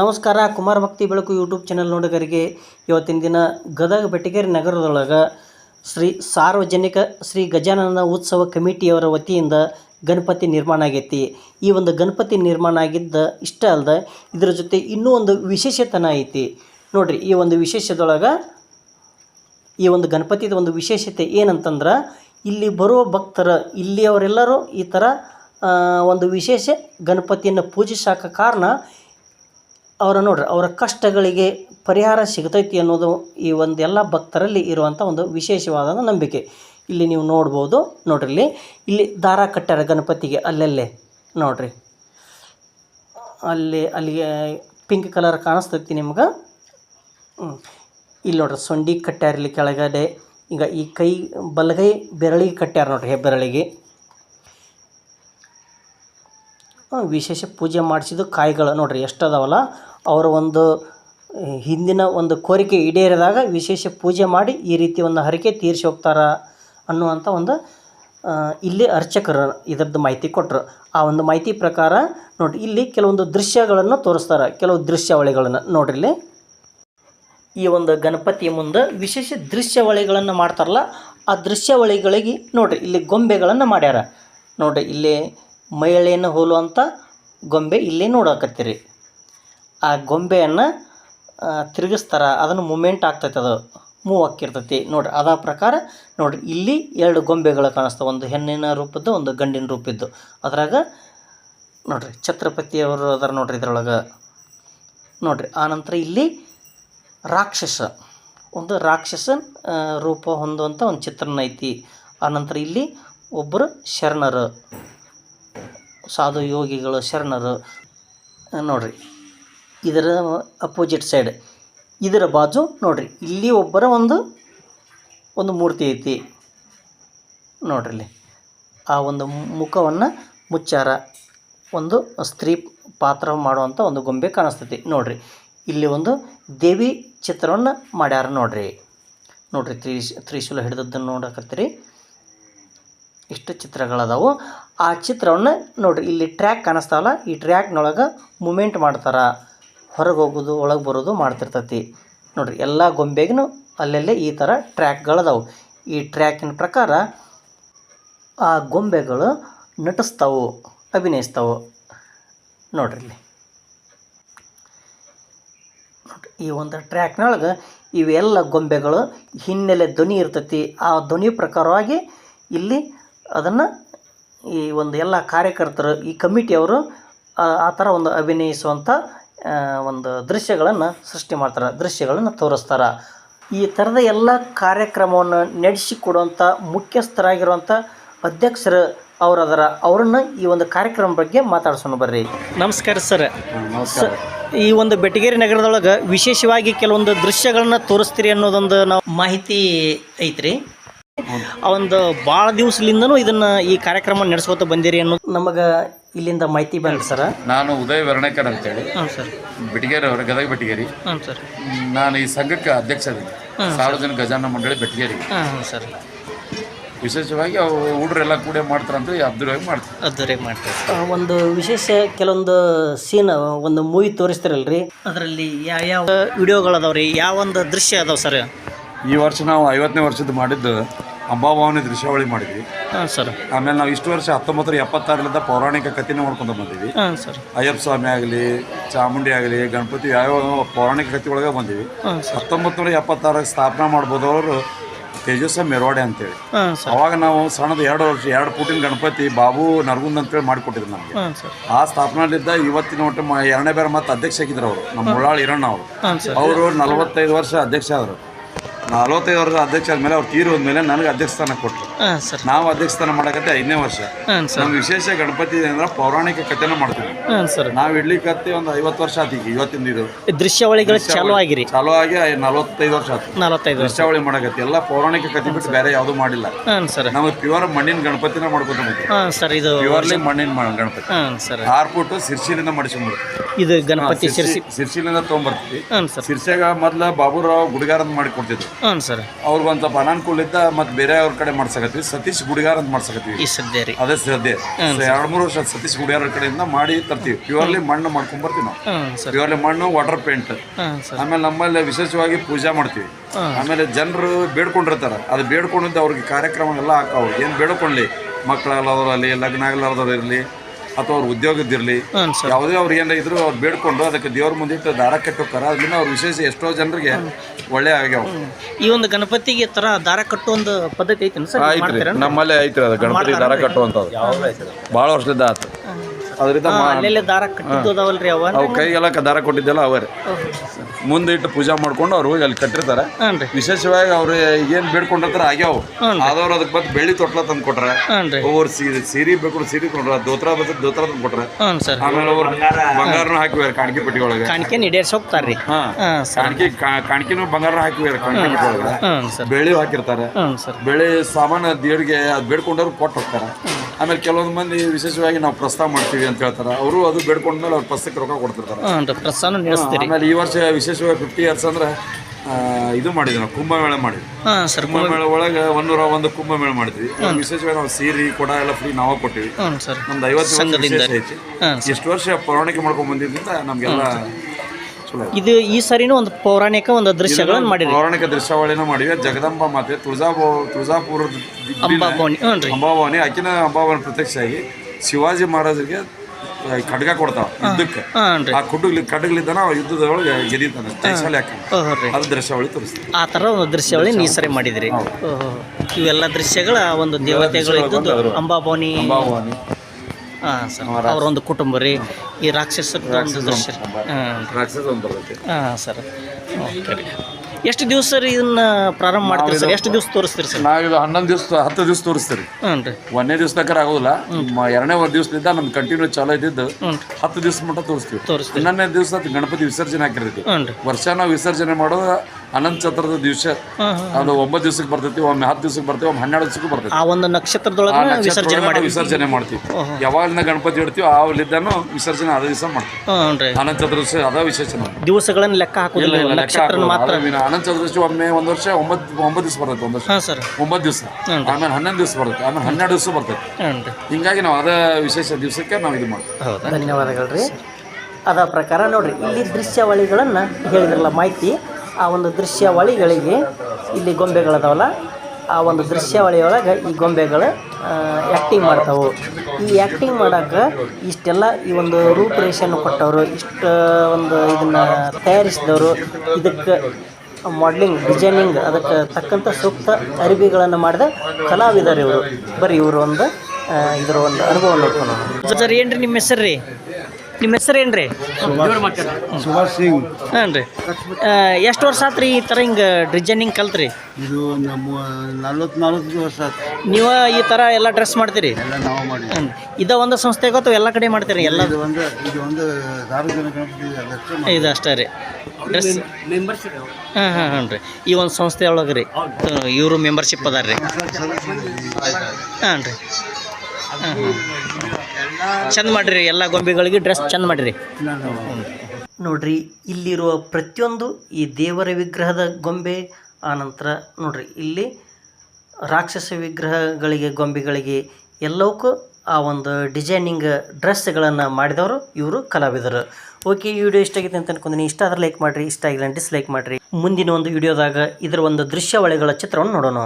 ನಮಸ್ಕಾರ, ಕುಮಾರ ಭಕ್ತಿ ಬೆಳಕು ಯೂಟ್ಯೂಬ್ ಚಾನಲ್ ನೋಡುಗರಿಗೆ. ಇವತ್ತಿನ ದಿನ ಗದಗ ಬೆಟಗೇರಿ ನಗರದೊಳಗೆ ಶ್ರೀ ಸಾರ್ವಜನಿಕ ಶ್ರೀ ಗಜಾನನ ಉತ್ಸವ ಕಮಿಟಿಯವರ ವತಿಯಿಂದ ಗಣಪತಿ ನಿರ್ಮಾಣ ಆಗೈತಿ. ಈ ಒಂದು ಗಣಪತಿ ನಿರ್ಮಾಣ ಆಗಿದ್ದ ಇಷ್ಟ ಅಲ್ಲದೆ ಇದರ ಜೊತೆ ಇನ್ನೂ ಒಂದು ವಿಶೇಷತನ ಐತಿ. ನೋಡ್ರಿ, ಈ ಒಂದು ವಿಶೇಷದೊಳಗೆ ಈ ಒಂದು ಗಣಪತಿದ ಒಂದು ವಿಶೇಷತೆ ಏನಂತಂದ್ರೆ, ಇಲ್ಲಿ ಬರುವ ಭಕ್ತರ, ಇಲ್ಲಿಯವರೆಲ್ಲರೂ ಈ ಥರ ಒಂದು ವಿಶೇಷ ಗಣಪತಿಯನ್ನು ಪೂಜಿಸಾಕ ಕಾರಣ ಅವರ ನೋಡ್ರಿ, ಅವರ ಕಷ್ಟಗಳಿಗೆ ಪರಿಹಾರ ಸಿಗ್ತೈತಿ ಅನ್ನೋದು ಈ ಒಂದೆಲ್ಲ ಭಕ್ತರಲ್ಲಿ ಇರುವಂಥ ಒಂದು ವಿಶೇಷವಾದ ನಂಬಿಕೆ. ಇಲ್ಲಿ ನೀವು ನೋಡ್ಬೋದು ನೋಡ್ರಿ ಇಲ್ಲಿ ಇಲ್ಲಿ ದಾರ ಕಟ್ಟಾರ ಗಣಪತಿಗೆ ಅಲ್ಲಲ್ಲೇ, ನೋಡ್ರಿ. ಅಲ್ಲಿ, ಅಲ್ಲಿಗೆ ಪಿಂಕ್ ಕಲರ್ ಕಾಣಿಸ್ತೈತಿ ನಿಮ್ಗೆ. ಇಲ್ಲಿ ನೋಡ್ರಿ, ಸೊಂಡಿ ಕಟ್ಟ್ಯಾರ ಇಲ್ಲಿ ಕೆಳಗಡೆ. ಈಗ ಈ ಕೈ, ಬಲಗೈ ಬೆರಳಿಗೆ ಕಟ್ಟ್ಯಾರ ನೋಡ್ರಿ, ಹೆಬ್ಬೆರಳಿಗೆ. ವಿಶೇಷ ಪೂಜೆ ಮಾಡಿಸಿದ್ದು ಕಾಯಿಗಳು ನೋಡ್ರಿ, ಎಷ್ಟು ಅದಾವಲ್ಲ. ಅವರ ಒಂದು ಹಿಂದಿನ ಒಂದು ಕೋರಿಕೆ ಈಡೇರಿದಾಗ ವಿಶೇಷ ಪೂಜೆ ಮಾಡಿ ಈ ರೀತಿ ಒಂದು ಹರಕೆ ತೀರಿಸಿ ಹೋಗ್ತಾರ ಅನ್ನುವಂಥ ಒಂದು ಇಲ್ಲಿ ಅರ್ಚಕರು ಇದರದ್ದು ಮಾಹಿತಿ ಕೊಟ್ಟರು ಆ ಒಂದು ಮಾಹಿತಿ ಪ್ರಕಾರ ನೋಡಿ ಇಲ್ಲಿ ಕೆಲವೊಂದು ದೃಶ್ಯಗಳನ್ನು ತೋರಿಸ್ತಾರೆ. ಕೆಲವು ದೃಶ್ಯಾವಳಿಗಳನ್ನು ನೋಡ್ರಿ ಇಲ್ಲಿ. ಈ ಒಂದು ಗಣಪತಿಯ ಮುಂದೆ ವಿಶೇಷ ದೃಶ್ಯಾವಳಿಗಳನ್ನು ಮಾಡ್ತಾರಲ್ಲ, ಆ ದೃಶ್ಯಾವಳಿಗಳಿಗೆ ನೋಡಿರಿ, ಇಲ್ಲಿ ಗೊಂಬೆಗಳನ್ನು ಮಾಡ್ಯಾರ. ನೋಡಿರಿ, ಇಲ್ಲಿ ಮಹಿಳೆಯನ್ನು ಹೋಲುವಂಥ ಗೊಂಬೆ ಇಲ್ಲಿ ನೋಡಕತ್ತೀರಿ. ಆ ಗೊಂಬೆಯನ್ನು ತಿರುಗಿಸ್ತಾರೆ. ಅದನ್ನು ಮೂಮೆಂಟ್ ಆಗ್ತೈತೆ ಅದು. ಮೂವ್ ಆಕ್ಕಿರ್ತೈತಿ ನೋಡ್ರಿ ಅದ ಪ್ರಕಾರ ನೋಡ್ರಿ ಇಲ್ಲಿ ಎರಡು ಗೊಂಬೆಗಳು ಕಾಣಿಸ್ತವೆ. ಒಂದು ಹೆಣ್ಣಿನ ರೂಪದ್ದು ಒಂದು ಗಂಡಿನ ರೂಪದ್ದು. ಅದ್ರಾಗ ನೋಡ್ರಿ ಛತ್ರಪತಿಯವರು ಅದರ ನೋಡ್ರಿ ಇದ್ರೊಳಗೆ. ನೋಡ್ರಿ ಆನಂತರ ಇಲ್ಲಿ ರಾಕ್ಷಸ. ಒಂದು ರಾಕ್ಷಸ ಆ, ರೂಪ ಹೊಂದುವಂಥ ಒಂದು ಚಿತ್ರಣ ಐತಿ. ಆನಂತರ ಇಲ್ಲಿ ಒಬ್ಬರು ಶರಣರು. ಸಾಧು ಯೋಗಿಗಳು ಶರಣರು. ನೋಡ್ರಿ ಇದರ ಅಪೋಸಿಟ್ ಸೈಡ್ ಇದರ ಬಾಜು ನೋಡ್ರಿ, ಇಲ್ಲಿ ಒಬ್ಬರ ಒಂದು ಒಂದು ಮೂರ್ತಿ ಐತಿ. ನೋಡ್ರಿ ಇಲ್ಲಿ ಆ ಒಂದು ಮುಖವನ್ನು ಮುಚ್ಚಾರ, ಒಂದು ಸ್ತ್ರೀ ಪಾತ್ರ ಮಾಡುವಂಥ ಒಂದು ಗೊಂಬೆ ಕಾಣಿಸ್ತೈತಿ. ನೋಡ್ರಿ, ಇಲ್ಲಿ ಒಂದು ದೇವಿ ಚಿತ್ರವನ್ನು ಮಾಡ್ಯಾರ ನೋಡ್ರಿ. ನೋಡ್ರಿ ತ್ರೀಶ್ ತ್ರಿಶೂಲ ಹಿಡಿದದ್ದನ್ನು ನೋಡಕತ್ತೀರಿ. ಇಷ್ಟು ಚಿತ್ರಗಳದಾವು. ಆ ಚಿತ್ರವನ್ನು ನೋಡ್ರಿ, ಇಲ್ಲಿ ಟ್ರ್ಯಾಕ್ ಕಾಣಿಸ್ತಾವಲ್ಲ, ಈ ಟ್ರ್ಯಾಕ್ನೊಳಗೆ ಮೂಮೆಂಟ್ ಮಾಡ್ತಾರ. ಹೊರಗೆ ಹೋಗೋದು, ಒಳಗೆ ಬರೋದು ಮಾಡ್ತಿರ್ತೈತಿ. ನೋಡ್ರಿ, ಎಲ್ಲ ಗೊಂಬೆಗೂ ಅಲ್ಲಲ್ಲೇ ಈ ಥರ ಟ್ರ್ಯಾಕ್ಗಳದಾವು ಈ ಟ್ರ್ಯಾಕಿನ ಪ್ರಕಾರ ಆ ಗೊಂಬೆಗಳು ನಟಿಸ್ತಾವು, ಅಭಿನಯಿಸ್ತಾವು. ನೋಡ್ರಿ ಇಲ್ಲಿ. ಈ ಒಂದು ಟ್ರ್ಯಾಕ್ನೊಳಗೆ ಇವೆಲ್ಲ ಗೊಂಬೆಗಳು ಹಿನ್ನೆಲೆ ಧ್ವನಿ ಇರ್ತೈತಿ. ಆ ಧ್ವನಿ ಪ್ರಕಾರವಾಗಿ ಇಲ್ಲಿ ಅದನ್ನು ಈ ಒಂದು ಎಲ್ಲ ಕಾರ್ಯಕರ್ತರು, ಈ ಕಮಿಟಿಯವರು ಆ ಥರ ಒಂದು ಅಭಿನಯಿಸುವಂಥ ಒಂದು ದೃಶ್ಯಗಳನ್ನು ಸೃಷ್ಟಿ ಮಾಡ್ತಾರೆ ದೃಶ್ಯಗಳನ್ನು ತೋರಿಸ್ತಾರೆ. ಈ ಥರದ ಎಲ್ಲ ಕಾರ್ಯಕ್ರಮವನ್ನು ನಡೆಸಿಕೊಡುವಂಥ ಮುಖ್ಯಸ್ಥರಾಗಿರುವಂಥ ಅಧ್ಯಕ್ಷರು ಅವರದರ ಅದರ ಅವರನ್ನು ಈ ಒಂದು ಕಾರ್ಯಕ್ರಮ ಬಗ್ಗೆ ಮಾತಾಡ್ಸೋಣ ಬರ್ರಿ. ನಮಸ್ಕಾರ ಸರ್. ಸ- ಈ ಒಂದು ಬೆಟಗೇರಿ ನಗರದೊಳಗೆ ವಿಶೇಷವಾಗಿ ಕೆಲವೊಂದು ದೃಶ್ಯಗಳನ್ನ ತೋರಿಸ್ತೀರಿ ಅನ್ನೋದೊಂದು ನಾವು ಮಾಹಿತಿ ಐತ್ರಿ. ಆ ಒಂದು ಭಾಳ ದಿವಸಲಿಂದನೂ ಇದನ್ನ ಈ ಕಾರ್ಯಕ್ರಮ ನಡೆಸ್ಕೊತ ಬಂದಿರಿ ಅನ್ನೋದು ನಮಗೆ ಇಲ್ಲಿಂದ ಮಾಹಿತಿ ಬಂದ್ರಿ ಸರ್? ನಾನು ಉದಯ್ ವರ್ಣೇಕರ್ ಅಂತೇಳಿ. ಹ್ಞೂ ಸರ್. ಬೆಟಗೇರಿ ಅವರು ಗದಗ ಬೆಟಗೇರಿ ಹ್ಞೂ ಸರ್. ನಾನು ಈ ಸಂಘಕ್ಕೆ ಅಧ್ಯಕ್ಷ ಇದ್ದೀನಿ ಸಾರ್ವಜನಿಕ ಗಜಾನ ಮಂಡಳಿ ಬೆಟಗೇರಿ ಹಾಂ ಸರ್. ವಿಶೇಷವಾಗಿ ಅವು ಹುಡುಗರೆಲ್ಲ ಕೂಡ ಮಾಡ್ತಾರಂತ ಅಬ್ದುಲ್ಲಾಗಿ ಮಾಡ್ತಾರೆ ಅದ್ದೂರಿಯಾಗಿ ಮಾಡ್ತಾರೆ ಒಂದು ವಿಶೇಷ ಕೆಲವೊಂದು ಸೀನ್ ಒಂದು ಮೂವಿ ತೋರಿಸ್ತಾರಲ್ರಿ? ಅದರಲ್ಲಿ ಯಾವ ಯಾವ ವಿಡಿಯೋಗಳದಾವ್ರಿ ಯಾವ ಒಂದು ದೃಶ್ಯ ಅದಾವ ಸರ್? ಈ ವರ್ಷ ನಾವು ಐವತ್ತನೇ ವರ್ಷದ ಮಾಡಿದ್ದು. ಅಂಬಾಭವಾನಿ ದೃಶ್ಯಾವಳಿ ಮಾಡಿದ್ವಿ. ಹಾಂ ಸರ್. ಆಮೇಲೆ ನಾವು ಇಷ್ಟು ವರ್ಷ ಹತ್ತೊಂಬತ್ತರ ಎಪ್ಪತ್ತಾರರಿಂದ ಪೌರಾಣಿಕ ಕಥೆನ ಮಾಡ್ಕೊಂಡು ಬಂದಿವಿ ಹಾಂ ಸರ್. ಅಯ್ಯಪ್ಪ ಸ್ವಾಮಿ ಆಗಲಿ ಚಾಮುಂಡಿ ಆಗಲಿ ಗಣಪತಿ ಯಾವ್ಯಾವ ಪೌರಾಣಿಕ ಕಥೆ ಒಳಗೆ ಬಂದಿವಿ ಹಾಂ ಸರ್. ಹತ್ತೊಂಬತ್ತು ನೂರ ಎಪ್ಪತ್ತಾರಕ್ಕೆ ಸ್ಥಾಪನಾ ಮಾಡ್ಬೋದವರು ತೇಜಸ್ವ ಮೆರವಾಡೆ ಅಂತೇಳಿ. ಹಾಂ ಸರ್. ಅವಾಗ ನಾವು ಸಣ್ಣದ ಎರಡು ವರ್ಷ ಎರಡು ಫೂಟಿನ ಗಣಪತಿ ಬಾಬು ನರಗುಂದ್ ಅಂತೇಳಿ ಮಾಡಿಕೊಟ್ಟಿದ್ರು ನಮಗೆ. ಹಾಂ ಸರ್. ಆ ಸ್ಥಾಪನೆಯಲ್ಲಿದ್ದ ಇವತ್ತಿನ ಒಟ್ಟು ಮ- ಎರಡನೇ ಬೇರೆ ಮತ್ತೆ ಅಧ್ಯಕ್ಷ ಆಗಿದ್ರು ಅವರು. ನಮ್ಮ ಮುಳ್ಳಾಳ್ ಹಿರಣ್ಣ ಅವರು. ಹಾಂ ಸರ್. ಅವರು ನಲವತ್ತೈದು ವರ್ಷ ಅಧ್ಯಕ್ಷ ಆದರು. ನಲವತ್ತೈದು ವರ್ಷ ಅಧ್ಯಕ್ಷ ಆದ್ಮೇಲೆ ಅವ್ರು ತೀರಿ ಹೋದ್ಮೇಲೆ ನನಗೆ ಅಧ್ಯಕ್ಷ ಸ್ಥಾನ ಕೊಟ್ಟರು ಹಾಂ ಸರ್. ನಾವು ಅಧ್ಯಕ್ಷ ಸ್ಥಾನ ಮಾಡಕತ್ತೆ ಐದನೇ ವರ್ಷ. ಹಾಂ ಸರ್. ನಮ್ಮ ವಿಶೇಷ ಗಣಪತಿ ಅಂದ್ರೆ ಪೌರಾಣಿಕ ಕಥೆನ ಮಾಡ್ತೀವಿ. ಹಾಂ ಸರ್. ನಾವು ಇಡ್ಲಿಕ್ಕೆ ಒಂದು ಐವತ್ತು ವರ್ಷ ಆತು ಈಗ ಇವತ್ತಿಂದ ಇದು. ದೃಶ್ಯಾವಳಿಗಳು ಚಾಲು ಆಗಿರಿ. ಚಾಲು ಆಗಿ ನಲವತ್ತೈದು ವರ್ಷ ಆತು. ನಲವತ್ತೈದು ವರ್ಷ. ದೃಶ್ಯಾವಳಿ ಮಾಡಕತ್ತೆ. ಎಲ್ಲ ಪೌರಾಣಿಕ ಕಥೆ ಬಿಟ್ಟು ಬೇರೆ ಯಾವುದು ಮಾಡಿಲ್ಲ. ಹಾಂ ಸರ್. ನಮಗೆ ಪ್ಯೂರ್ ಮಣ್ಣಿನ ಗಣಪತಿನ ಮಾಡ್ಕೊತ ಹಾಂ ಸರ್ ಇದು ಪ್ಯೂರ್ಲಿ ಮಣ್ಣಿನ ಮ- ಗಣಪತಿ. ಹಾಂ ಸರ್. ಆರು ಫುಟ್ ಸಿರ್ಸಿಲಿಂದ ಮಾಡಿಸ್ಕೊಂಡು ಇದು ಗಣಪತಿ ಸಿರ್ಸಿ ಸಿರ್ಸಿಲಿಂದ ತೊಗೊಂಬರ್ತೀವಿ. ಹಾಂ ಸರ್. ಸಿರ್ಸಿಯಾಗ ಮೊದ್ಲ ಬಾಬುರಾವ್ ಗುಡಿಗಾರ ಅಂತ ಮಾಡಿ ಕೊಡ್ತಿದ್ರು ಹಾಂ ಸರ್. ಅವ್ರಿಗೆ ಒಂದು ಸ್ವಲ್ಪ ಅನಾನುಕೂಲ ಇದ್ದ ಮತ್ತೆ ಬೇರೆ ಅವ್ರ ಕಡೆ ಮಾಡ್ಸಕತ್ವಿ ಸತೀಶ್ ಗುಡಿಗಾರ್ ಅಂತ ಮಾಡ್ಸಕತ್ವಿ ಈ ಸದ್ಯ ರೀ ಅದೇ ಶ್ರದ್ಧೆ. ಎರಡು ಮೂರು ವರ್ಷ ಸತೀಶ್ ಗುಡಿಗಾರ ಕಡೆಯಿಂದ ಮಾಡಿ ತರ್ತೀವಿ. ಪ್ಯೂರ್ಲಿ ಮಣ್ಣು ಮಾಡ್ಕೊಂಡ್ ಬರ್ತೀವಿ ನಾವು. ಸರ್. ಪ್ಯೂರ್ಲಿ ಮಣ್ಣು ವಾಟರ್ ಪೇಂಟ್ ಹಾಂ ಸರ್. ಆಮೇಲೆ ನಮ್ಮಲ್ಲಿ ವಿಶೇಷವಾಗಿ ಪೂಜೆ ಮಾಡ್ತೀವಿ. ಆಮೇಲೆ ಜನರು ಬೇಡ್ಕೊಂಡಿರ್ತಾರ. ಅದು ಬೇಡ್ಕೊಂಡಿದ್ದ ಅವ್ರಿಗೆ ಕಾರ್ಯಕ್ರಮ ಎಲ್ಲ ಹಾಕಾವು ಏನು ಬೇಡ್ಕೊಳ್ಳಿ ಮಕ್ಕಳಲ್ಲದರಲ್ಲಿ ಲಗ್ನ ಆಗಲಾರ್ದವ್ರು ಇರಲಿ. ಅಥವಾ ಅವ್ರ ಉದ್ಯೋಗದಿರಲಿ ಹಾಂ ಸರ್. ಯಾವುದೇ ಅವ್ರು ಏನಾರ ಇದ್ರು ಅವ್ರು ಬೇಡ್ಕೊಂಡು ಅದಕ್ಕೆ ದೇವ್ರ ಮುಂದಿಟ್ಟು ದಾರ ಕಟ್ಟೋಕ್ಕಾರ ಅದರಿಂದ ಅವ್ರ ವಿಶೇಷ ಎಷ್ಟೋ ಜನರಿಗೆ ಒಳ್ಳೆ ಆಗ್ಯಾವ. ಈ ಒಂದು ಗಣಪತಿಗೆ ತರ ದಾರ ಕಟ್ಟೋ ಒಂದು ಪದ್ಧತಿ ಐತಿ ಸರ್? ಮಾಡ್ತೀರಾ ನಮ್ಮಲ್ಲೇ ಐತ್ರಿ ಅದು ಗಣಪತಿ ದಾರ ಕಟ್ಟುವಂಥದ್ದು. ಭಾಳ ವರ್ಷದಿಂದ ಆತು. ಅದರಿಂದ ಅಲ್ಲೆಲ್ಲ ದಾರ ಕಟ್ಟಿದ್ದು ಅದಾವಲ್ರಿ ಅವ. ಅವು ಕೈಗೆಲ್ಲ ಕ- ದಾರ ಕೊಟ್ಟಿದ್ದೆಲ್ಲ ಅವರೇ. ಮುಂದೆ ಇಟ್ಟು ಪೂಜೆ ಮಾಡ್ಕೊಂಡು ಅವ್ರು ಹೋಗಿ ಅಲ್ಲಿ ಕಟ್ಟಿರ್ತಾರೆ. ವಿಶೇಷವಾಗಿ ಅವ್ರು ಏನ್ ಬೇಡ್ಕೊಂಡಿರ್ತಾರೆ ಆಗ್ಯಾವ. ಆದವ್ರು ಅದಕ್ಕೆ ಬಂದು ಬೆಳ್ಳಿ ತೊಟ್ಲ ತಂದು ಕೊಟ್ರ ರೀ. ಒಬ್ಬರು ಸೀರೆ ಸೀರೆ ಬೇಕು ಸೀರೆ ಕೊಟ್ರ ದೋತ್ರ ಬೇಕು ದೋತ್ರ ತಂದು ಕೊಟ್ರ ಸರ್. ಆಮೇಲೆ ಅವ್ರು ಬಂಗಾರನ ಹಾಕಿವ್ಯಾರ ಕಾಣಿಕೆ ಪಟ್ಟಿ ಒಳಗೆ ಕಾಣಿಕೆ ಹೋಗ್ತಾರ್ರಿ. ಹಾ. ಹಾಂ ಸರ್. ಕಾಣಿಕೆ ಕಾ- ಕಾಣಿಕೆನೂ ಬಂಗಾರ ಹಾಕಿವ್ಯಾರ ಕಾಣಿಕೆ ಪಟ್ಟಿ ಒಳಗೆ ಸರ್. ಬೆಳ್ಳಿ ಹಾಕಿರ್ತಾರೆ. ಸರ್. ಬೆಳೆ ಸಾಮಾನು ದೇವ್ರಿಗೆ ಅದು ಬೇಡ್ಕೊಂಡವ್ರು ಕೊಟ್ಟು ಹೋಗ್ತಾರೆ. ಆಮೇಲೆ ಕೆಲವೊಂದು ಮಂದಿ ವಿಶೇಷವಾಗಿ ನಾವು ಪ್ರಸ್ತಾವ ಮಾಡ್ತೀವಿ ಅಂತ ಹೇಳ್ತಾರೆ. ಅವರು ಅದು ಬೇಡ್ಕೊಂಡ್ಮೇಲೆ ಅವ್ರ ಪ್ರಸ್ತಕ್ಕೆ ರೊಕ್ಕ ಕೊಡ್ತಿರ್ತಾರೆ. ನಡೆಸ್ತೀರಿ. ಆಮೇಲೆ ಈ ವರ್ಷ ವಿಶೇಷವಾಗಿ ಫಿಫ್ಟಿ ಇಯರ್ಸ್ ಅಂದ್ರೆ ಇದು ಮಾಡಿದ್ವಿ ನಾವು ಕುಂಭಮೇಳ ಮಾಡಿದ್ವಿ. ಹಾಂ ಸರ್ ಕುಂಭಮೇಳ ಒಳಗೆ ಒಂದೂರ ಒಂದು ಕುಂಭಮೇಳ ಮಾಡಿದ್ವಿ. ವಿಶೇಷವಾಗಿ ನಾವು ಸೀರೆ ಕೊಡ ಎಲ್ಲ ಫ್ರೀ ನಾವೇ ಕೊಟ್ಟಿವಿ. ಹ್ಞೂ ಸರ್. ನಮ್ದು ಐವತ್ತು ವರ್ಷ ಸಂಘದಿಂದ. ವಿಶೇಷ ಐತಿ ಎಷ್ಟು ವರ್ಷ ಪೌರಾಣಿಕೆ ಮಾಡ್ಕೊಂಡ್ ಬಂದಿದ್ದರಿಂದ ನಮ್ಗೆಲ್ಲ. ಇದು ಈ ಸರಿನೂ ಒಂದು ಪೌರಾಣಿಕ ಒಂದು ದೃಶ್ಯಗಳನ್ನು ಮಾಡಿ ಪೌರಾಣಿಕ ದೃಶ್ಯಾವಳಿನ ಮಾಡಿವಿ. ಜಗದಂಬ ಮಾತೆ ತುಳಜಾಭವ ತುಳಜಾಪುರ ಅಂಬಾಭವಾನಿ. ಹ್ಞೂ ರೀ. ಅಂಬಾಭವಾನಿ ಆಕಿನ ಅಂಬಾಭವಾನಿ ಪ್ರತ್ಯಕ್ಷ ಆಗಿ ಶಿವಾಜಿ ಮಹಾರಾಜರಿಗೆ ಖಡ್ಗ ಕೊಡ್ತಾವ ಯುದ್ಧಕ್ಕೆ. ಆ ಕುಡ್ಡು ಖಡ್ಗಲಿದ್ದಾನ ಅವ ಯುದ್ಧದೊಳಗೆ ಗೆದಿತಾನೆ ಹಾಕ ಅದು ದೃಶ್ಯಾವಳಿ ಆ ಥರ ಒಂದು ದೃಶ್ಯಾವಳಿ ನೀ ಸರಿ ಮಾಡಿದ್ರಿ. ಇವೆಲ್ಲ ದೃಶ್ಯಗಳ ಒಂದು ದೇವತೆಗಳು ಇದ್ದದ್ದು ಅಂಬಾಭವಾನಿ. ಹಾಂ ಸರ್. ಅವ್ರ ಒಂದು ಕುಟುಂಬ ರೀ. ಈ ಹಾಂ. ರಾಕ್ಷಸ ಒಂದು ಬರ್ತೈತಿ. ಹಾಂ ಸರ್. ಓಕೆ ರೀ. ಎಷ್ಟು ದಿವಸ ಸರ್ ಇದನ್ನ ಪ್ರಾರಂಭ ಮಾಡ್ತೀರಿ ಸರ್? ಎಷ್ಟು ದಿವಸ ತೋರಿಸ್ತೀರಿ ಸರ್? ನಾವಿದು ಹನ್ನೊಂದು ದಿವಸ ಹತ್ತು ದಿವಸ ತೋರಿಸ್ತೀರಿ. ಹ್ಞೂ ರೀ. ಒಂದನೇ ದಿವಸದಕ್ಕಾರ ಆಗೋದಿಲ್ಲ. ಎರಡನೇ ಒಂದು ದಿವಸದಿಂದ ನಮ್ದು ಕಂಟಿನ್ಯೂ ಚಾಲೋ ಇದ್ದಿದ್ದು ಹತ್ತು ದಿವಸ ಮಟ್ಟ ತೋರಿಸ್ತೀವಿ. ತೋರಿಸ್ತೀವಿ. ಹನ್ನೊಂದನೇ ದಿವಸ ಗಣಪತಿ ವಿಸರ್ಜನೆ ಹಾಕಿರ್ತೈತಿ ವರ್ಷ ನಾವು ವಿಸರ್ಜನೆ ಮಾಡೋದು ಅನಂತ ಚತುರ್ದ ದಿವಸ. ಅದು ಒಂಬತ್ತು ದಿವಸಕ್ಕೆ ಬರ್ತೈತಿ ಒಮ್ಮೆ ಹತ್ತು ದಿವಸಕ್ಕೆ ಬರ್ತೈತಿ ಒಮ್ಮೆ ಹನ್ನೆರಡು ದಿವಸಕ್ಕೆ ಬರ್ತೈತಿ. ಆ ಒಂದು ನಕ್ಷತ್ರದೊಳಗೆ ವಿಸರ್ಜನೆ ಮಾಡಿ ವಿಸರ್ಜನೆ ಮಾಡ್ತೀವಿ. ಯಾವಾಗಿನ ಗಣಪತಿ ಇಡ್ತೀವಿ ಆವಲ್ಲಿದ್ದಾನು ವಿಸರ್ಜನೆ ಅದೇ ದಿವಸ ಮಾಡ್ತೀವಿ. ಅನಂತ ಚತುರ್ದಶಿ ಅದ ವಿಶೇಷ ದಿವಸಗಳನ್ನು ಲೆಕ್ಕ ಹಾಕೋದಿಲ್ಲ ನಕ್ಷತ್ರ ಮಾತ್ರ. ಅನಂತ ಚತುರ್ದಶಿ ಒಮ್ಮೆ ಒಂದು ವರ್ಷ ಒಂಬತ್ತು ಒಂಬತ್ತು ದಿವಸ ಬರ್ತೈತೆ ಒಂದು ವರ್ಷ. ಒಂಬತ್ತು ದಿವಸ. ಆಮೇಲೆ ಹನ್ನೊಂದು ದಿವಸ ಬರ್ತೈತಿ. ಆಮೇಲೆ ಹನ್ನೆರಡು ದಿವಸ ಬರ್ತೈತೆ. ಹಿಂಗಾಗಿ ನಾವು ಅದ ವಿಶೇಷ ದಿವಸಕ್ಕೆ ನಾವು ಇದು ಮಾಡ್ತೀವಿ. ಧನ್ಯವಾದಗಳು ರೀ. ಅದ ಪ್ರಕಾರ ನೋಡ್ರಿ ಇಲ್ಲಿ ದೃಶ್ಯಾವಳಿಗಳನ್ನು ಹೇಳಿದ್ರಲ್ಲ ಮಾಹಿತಿ. ಆ ಒಂದು ದೃಶ್ಯಾವಳಿಗಳಿಗೆ ಇಲ್ಲಿ ಗೊಂಬೆಗಳದಾವಲ್ಲ? ಆ ಒಂದು ದೃಶ್ಯಾವಳಿಯೊಳಗೆ ಈ ಗೊಂಬೆಗಳು ಆ್ಯಕ್ಟಿಂಗ್ ಮಾಡ್ತಾವೆ. ಈ ಆ್ಯಕ್ಟಿಂಗ್ ಮಾಡೋಕೆ ಇಷ್ಟೆಲ್ಲ ಈ ಒಂದು ರೂಪರೇಷೆಯನ್ನು ಕೊಟ್ಟವರು, ಇಷ್ಟು ಒಂದು ಇದನ್ನು ತಯಾರಿಸಿದವರು, ಇದಕ್ಕೆ ಮಾಡ್ಲಿಂಗ್ ಡಿಸೈನಿಂಗ್ ಅದಕ್ಕೆ ತಕ್ಕಂಥ ಸೂಕ್ತ ಅರಿವಿಗಳನ್ನು ಮಾಡಿದ ಕಲಾವಿದರು ಇವರು ಬರೀ ಇವರು ಒಂದು ಇದರ ಒಂದು ಅನುಭವ ನೋಡ್ಕೊಂಡು ಸರ್ ರೀ ನಿಮ್ಮ ಹೆಸರು ರೀ ನಿಮ್ಮ ಹೆಸರು ಏನ್ರಿ ಸುಭಾಷ್ ಸಿಂಗ್ ಹಾಂ ರೀ ಎಷ್ಟು ವರ್ಷ ಆತ್ರಿ ಈ ಥರ ಹಿಂಗೆ ಡಿಸೈನಿಂಗ್ ಕಲ್ತ್ರಿ ಇದು ನಮ್ಮ ನಲ್ವತ್ತು ನಲ್ವತ್ತು ವರ್ಷ ಆಯ್ತು ನೀವು ಈ ಥರ ಎಲ್ಲ ಡ್ರೆಸ್ ಮಾಡ್ತೀರಿ ಎಲ್ಲ ನಾವು ಮಾಡಿ. ಇದ ಒಂದು ಸಂಸ್ಥೆ ಗೊತ್ತು ಎಲ್ಲ ಕಡೆ ಮಾಡ್ತೀರಿ ಎಲ್ಲ ಇದು ಒಂದು ಇದು ಒಂದು ಸಾರ್ವಜನಿಕ ಇದು ಅಷ್ಟೇ ರೀ ಡ್ರೆಸ್ ಹಾಂ ಹಾಂ ಹಾಂ ರೀ ಈ ಒಂದು ಸಂಸ್ಥೆ ಒಳಗೆ ರೀ ಇವರು ಮೆಂಬರ್ಶಿಪ್ ಅದಾರ ರೀ ಹಾಂ ರೀ ಹಾಂ ಹಾಂ ಚಂದ ಮಾಡಿರಿ, ಎಲ್ಲ ಗೊಂಬೆಗಳಿಗೆ ಡ್ರೆಸ್ ಚಂದ ಮಾಡಿರಿ. ನೋಡ್ರಿ, ಇಲ್ಲಿರುವ ಪ್ರತಿಯೊಂದು ಈ ದೇವರ ವಿಗ್ರಹದ ಗೊಂಬೆ ಆನಂತರ ನೋಡ್ರಿ, ಇಲ್ಲಿ ರಾಕ್ಷಸ ವಿಗ್ರಹಗಳಿಗೆ, ಗೊಂಬೆಗಳಿಗೆ ಎಲ್ಲವಕ್ಕೂ ಆ ಒಂದು ಡಿಸೈನಿಂಗ್ ಡ್ರೆಸ್ಗಳನ್ನು ಮಾಡಿದವರು ಇವರು ಕಲಾವಿದರು. ಓಕೆ ಈ ವಿಡಿಯೋ ಇಷ್ಟ ಆಗಿದೆ ಅಂತ ಅನ್ಕೊಂಡಿನಿ. ಇಷ್ಟ ಆದರೆ ಲೈಕ್ ಮಾಡಿರಿ, ಇಷ್ಟ ಆಗಿಲ್ಲ ಡಿಸ್ಲೈಕ್ ಮಾಡಿರಿ. ಮುಂದಿನ ಒಂದು ವಿಡಿಯೋದಾಗ ಇದರ ಒಂದು ದೃಶ್ಯಾವಳಿಗಳ ಚಿತ್ರವನ್ನು ನೋಡೋಣ.